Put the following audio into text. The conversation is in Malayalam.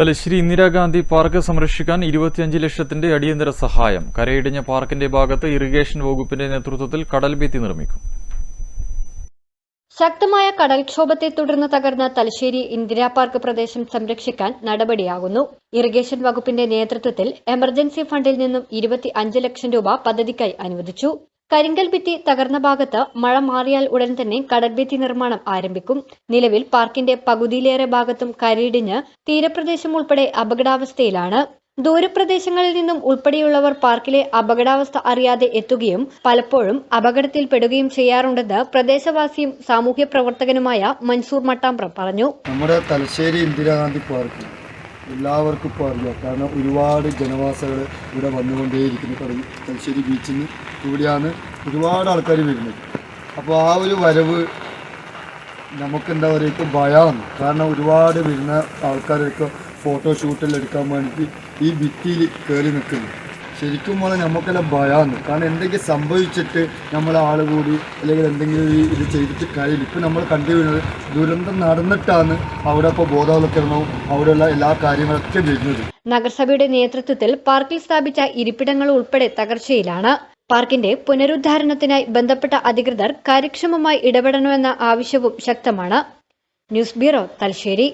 തലശ്ശേരി ഇന്ദിരാഗാന്ധി പാർക്ക് സംരക്ഷിക്കാൻ ഇരുപത്തിയഞ്ച് ലക്ഷത്തിന്റെ അടിയന്തര സഹായം. കരയിടിഞ്ഞ പാർക്കിന്റെ ഭാഗത്ത് ഇറിഗേഷൻ വകുപ്പിന്റെ നേതൃത്വത്തിൽ കടൽഭിത്തി നിർമ്മിക്കും. ശക്തമായ കടൽക്ഷോഭത്തെ തുടർന്ന് തകർന്ന തലശ്ശേരി ഇന്ദിരാ പാർക്ക് പ്രദേശം സംരക്ഷിക്കാൻ നടപടിയാകുന്നു. ഇറിഗേഷൻ വകുപ്പിന്റെ നേതൃത്വത്തിൽ എമർജൻസി ഫണ്ടിൽ നിന്നും ഇരുപത്തി ലക്ഷം രൂപ പദ്ധതിക്കായി അനുവദിച്ചു. കരിങ്കൽ ഭിത്തി തകർന്ന ഭാഗത്ത് മഴ മാറിയാൽ ഉടൻ തന്നെ കടൽഭിത്തി നിർമ്മാണം ആരംഭിക്കും. നിലവിൽ പാർക്കിന്റെ പകുതിയിലേറെ ഭാഗത്തും കരയിടിഞ്ഞ് തീരപ്രദേശം ഉൾപ്പെടെ അപകടാവസ്ഥയിലാണ്. ദൂരപ്രദേശങ്ങളിൽ നിന്നും ഉൾപ്പെടെയുള്ളവർ പാർക്കിലെ അപകടാവസ്ഥ അറിയാതെ എത്തുകയും പലപ്പോഴും അപകടത്തിൽ പെടുകയും ചെയ്യാറുണ്ടെന്ന് പ്രദേശവാസിയും സാമൂഹ്യ പ്രവർത്തകനുമായ മൻസൂർ മട്ടാമ്പ്ര പറഞ്ഞു. നമ്മുടെ തലശ്ശേരി ഇന്ദിരാഗാന്ധി പാർക്ക് എല്ലാവർക്കും ഇപ്പോൾ അറിയാം. കാരണം ഒരുപാട് ജനവാസകൾ ഇവിടെ വന്നുകൊണ്ടേയിരിക്കുന്നു. തലശ്ശേരി ബീച്ചിൽ നിന്ന് ഇവിടെയാണ് ഒരുപാട് ആൾക്കാർ വരുന്നത്. അപ്പോൾ ആ ഒരു വരവ് നമുക്ക് എന്താ പറയുക ഇപ്പോൾ ഭയമാണ് കാരണം ഒരുപാട് വരുന്ന ആൾക്കാരൊക്കെ ഫോട്ടോ ഷൂട്ടിൽ എടുക്കാൻ വേണ്ടിയിട്ട് ഈ ഭിത്തിയിൽ കയറി നിൽക്കുന്നു ശരിക്കും പറഞ്ഞാൽ നമുക്കെല്ലാം ഭയമാണ് കാരണം എന്തെങ്കിലും സംഭവിച്ചിട്ട് നമ്മൾ ആൾ കൂടി അല്ലെങ്കിൽ എന്തെങ്കിലും ഇത് ചെയ്തിട്ട് കാര്യമില്ല. ഇപ്പം നമ്മൾ കണ്ടു വരുന്നത് ദുരന്തം നടന്നിട്ടാണ് അവിടെ ഇപ്പോൾ ബോധവൽക്കരണവും അവിടെയുള്ള എല്ലാ കാര്യങ്ങളൊക്കെ വരുന്നത്. നഗരസഭയുടെ നേതൃത്വത്തിൽ പാർക്കിൽ സ്ഥാപിച്ച ഇരിപ്പിടങ്ങൾ ഉൾപ്പെടെ തകർച്ചയിലാണ്. പാർക്കിന്റെ പുനരുദ്ധാരണത്തിനായി ബന്ധപ്പെട്ട അധികൃതർ കാര്യക്ഷമമായി ഇടപെടണമെന്ന ആവശ്യവും ശക്തമാണ്. News bureau Thalassery.